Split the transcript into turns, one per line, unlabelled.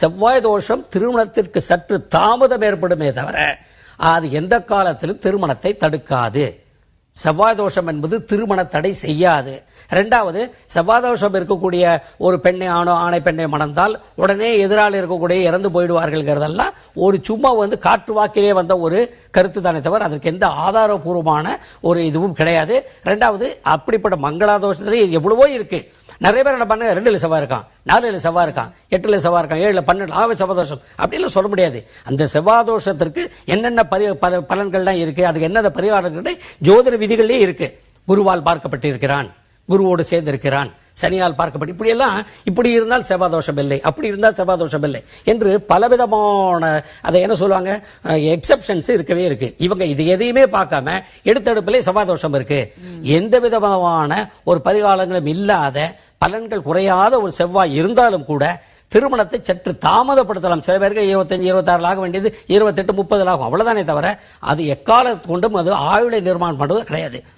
செவ்வாய் தோஷம் திருமணத்திற்கு சற்று தாமதம் ஏற்படுமே தவிர அது எந்த காலத்திலும் திருமணத்தை தடுக்காது. செவ்வாய் தோஷம் என்பது திருமண தடை செய்யாது. ரெண்டாவது செவ்வாய் தோஷம் இருக்கக்கூடிய ஒரு பெண்ணை ஆணோ ஆணை பெண்ணை மணந்தால் உடனே எதிராளி இருக்கக்கூடிய இறந்து போயிடுவார்கள்ங்கிறதெல்லாம் ஒரு சும்மா வந்து காற்று வாக்கிலே வந்த ஒரு கருத்து தானே தவிர அதற்கு எந்த ஆதாரபூர்வமான ஒரு இதுவும் கிடையாது. ரெண்டாவது அப்படிப்பட்ட மங்களா தோஷத்திலே எவ்வளவோ இருக்குது நிறைய பேர் என்ன பண்ண? ரெண்டுல செவ்வாய் இருக்கான் நாலுல செவ்வாய் இருக்கான் எட்டுல செவ்வாய் இருக்கான் ஏழுல பன்னெண்டு ஆவே செவ்வாய் தோஷம். அப்படிலாம் சொல்ல முடியாது. அந்த செவ்வாய் தோஷத்திற்கு என்னென்ன பரி பல- பலன்கள்லாம் இருக்கு? அதுக்கு என்னென்ன பரிகாரங்கள் ஜோதிட விதிகளே இருக்கு. குருவால் பார்க்கப்பட்டிருக்கிறான். குருவோடு சேர்ந்திருக்கிறான். சனியால் பார்க்கப்பட்டு இப்படி எல்லாம் இப்படி இருந்தால் செவ்வாய் தோஷம் இல்லை அப்படி இருந்தால் செவ்வாய் தோஷம் இல்லை என்று பலவிதமான அதை என்ன சொல்லுவாங்க? எக்ஸப்ஷன்ஸ் இருக்கவே இருக்கு. இவங்க இது எதையுமே பார்க்காம எடுத்தெடுப்பிலே செவ்வாய் தோஷம் இருக்கு. எந்த விதமான ஒரு பரிகாலங்களும் இல்லாத பலன்கள் குறையாத ஒரு செவ்வாய் இருந்தாலும் கூட திருமணத்தை சற்று தாமதப்படுத்தலாம். சில பேருக்கு இருபத்தஞ்சு இருபத்தாறு ஆக வேண்டியது இருபத்தெட்டு முப்பது ஆகும். அவ்வளவுதானே தவிர அது எக்காலத்து கொண்டும் அது ஆயுளை நிர்மாணம் பண்ணுவது கிடையாது.